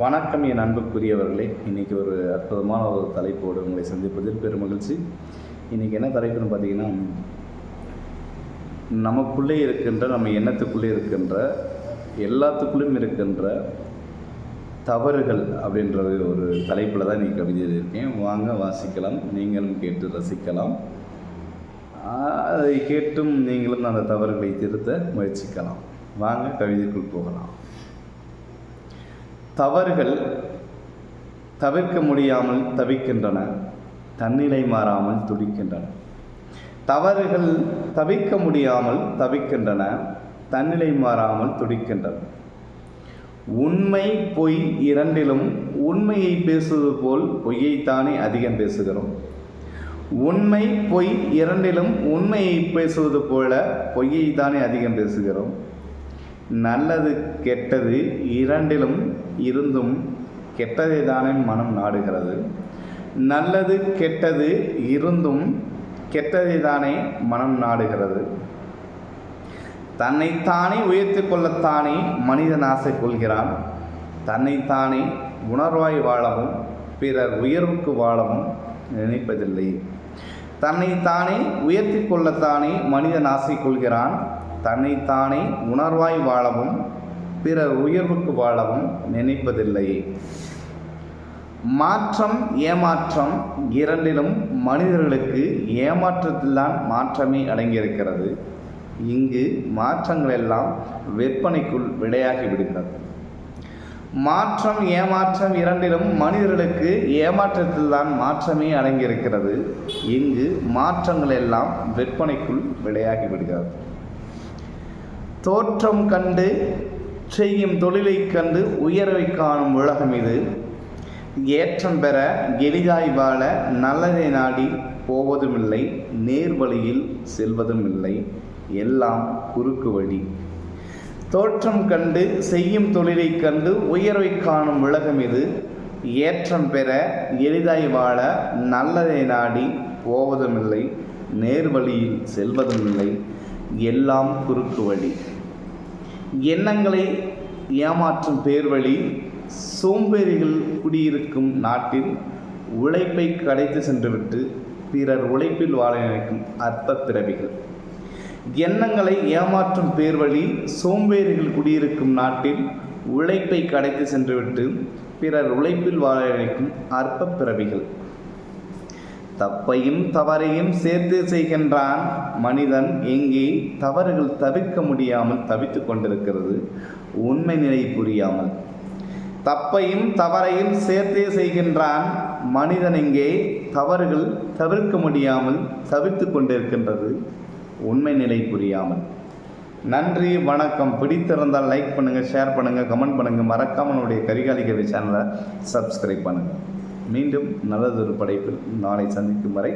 வணக்கம் என் அன்புக்குரியவர்களே. இன்றைக்கி ஒரு அற்புதமான ஒரு தலைப்போடு உங்களை சந்திப்பதில் பெரும் மகிழ்ச்சி. இன்றைக்கி என்ன தலைப்புன்னு பார்த்தீங்கன்னா நமக்குள்ளே இருக்கின்ற நம்ம எண்ணத்துக்குள்ளே இருக்கின்ற எல்லாத்துக்குள்ளேயும் இருக்கின்ற தவறுகள் அப்படின்ற ஒரு தலைப்பில் தான் இன்றைக்கி கவிதை இருக்கேன். வாங்க வாசிக்கலாம். நீங்களும் கேட்டு ரசிக்கலாம். அதை கேட்டும் நீங்களும் அந்த தவறுகளை திருத்த முயற்சிக்கலாம். வாங்க கவிதைக்குள் போகலாம். தவறுகள் தவிர்க்க முடியாமல் தவிக்கின்றன தன்னிலை மாறாமல் துடிக்கின்றன. தவறுகள் தவிர்க்க முடியாமல் தவிக்கின்றன தன்னிலை மாறாமல் துடிக்கின்றன. உண்மை பொய் இரண்டிலும் உண்மையை பேசுவது போல் பொய்யைத்தானே அதிகம் பேசுகிறோம். உண்மை பொய் இரண்டிலும் உண்மையை பேசுவது போல பொய்யைத்தானே அதிகம் பேசுகிறோம். நல்லது கெட்டது இரண்டிலும் இருந்தும் கெட்டதை தானே மனம் நாடுகிறது. நல்லது கெட்டது இருந்தும் கெட்டதை தானே மனம் நாடுகிறது. தன்னைத்தானே உயர்த்தி கொள்ளத்தானே மனிதன் ஆசை கொள்கிறான். தன்னைத்தானே உணர்வாய் வாழவும் பிறர் உயர்வுக்கு வாழவும் நினைப்பதில்லை. தன்னைத்தானே உயர்த்தி கொள்ளத்தானே மனிதன் ஆசை கொள்கிறான் தன்னைத்தானே உணர்வாய் வாழவும் பிற உயர்வுக்கு வாழவும் நினைப்பதில்லை. மாற்றம் ஏமாற்றம் இரண்டிலும் மனிதர்களுக்கு ஏமாற்றத்தில்தான் மாற்றமே அடங்கியிருக்கிறது. இங்கு மாற்றங்கள் எல்லாம் விற்பனைக்குள் விடையாகி விடுகிறது. மாற்றம் ஏமாற்றம் இரண்டிலும் மனிதர்களுக்கு ஏமாற்றத்தில்தான் மாற்றமே அடங்கியிருக்கிறது. இங்கு மாற்றங்கள் எல்லாம் விற்பனைக்குள் விளையாகி விடுகிறது தோற்றம் கண்டு செய்யும் தொழிலைக் கண்டு உயர்வை காணும் உலகம் இது. ஏற்றம் பெற எளிதாய் வாழ நல்லதை நாடி போவதுமில்லை நேர்வழியில் செல்வதும் இல்லை எல்லாம் குறுக்கு வழி. தோற்றம் கண்டு செய்யும் தொழிலைக் கண்டு உயர்வை காணும் உலகம் இது. ஏற்றம் பெற எளிதாய் வாழ நல்லதை நாடி போவதுமில்லை நேர்வழியில் செல்வதுமில்லை. எல்லாம் குறுக்கு வழி. எண்ணங்களை ஏமாற்றும் பேர்வழி சோம்பேறிகள் குடியிருக்கும் நாட்டில் உழைப்பை கடைத்து சென்றுவிட்டு பிறர் உழைப்பில் வாழ நினைக்கும் அற்ப பிறவிகள். எண்ணங்களை ஏமாற்றும் பேர்வழி சோம்பேறிகள் குடியிருக்கும் நாட்டில் உழைப்பை கடைத்து சென்றுவிட்டு பிறர் உழைப்பில் வாழ நினைக்கும் அற்ப பிறவிகள். தப்பையும் தவறையும் சேர்த்து செய்கின்றான் மனிதன் எங்கே தவறுகள் தவிர்க்க முடியாமல் தவித்து கொண்டிருக்கிறது உண்மை நிலை புரியாமல். தப்பையும் தவறையும் சேர்த்தே செய்கின்றான் மனிதன் எங்கே தவறுகள் தவிர்க்க முடியாமல் தவித்து கொண்டிருக்கின்றது உண்மை நிலை புரியாமல். நன்றி வணக்கம். பிடித்திருந்தால் லைக் பண்ணுங்கள் ஷேர் பண்ணுங்கள் கமெண்ட் பண்ணுங்கள் மறக்காமல் நம்முடைய கரிகாலிகவி சேனலை சப்ஸ்கிரைப் பண்ணுங்கள் மீண்டும் நல்லதொரு படைப்பில் நாளை சந்திக்கும் வரை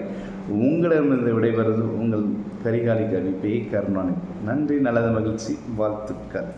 உங்களிடமிருந்து விடைபெறுவது உங்கள் கரிகாலி கவி பே கருணாநிதி. நன்றி நல்லது மகிழ்ச்சி. வாழ்த்துக்கள்.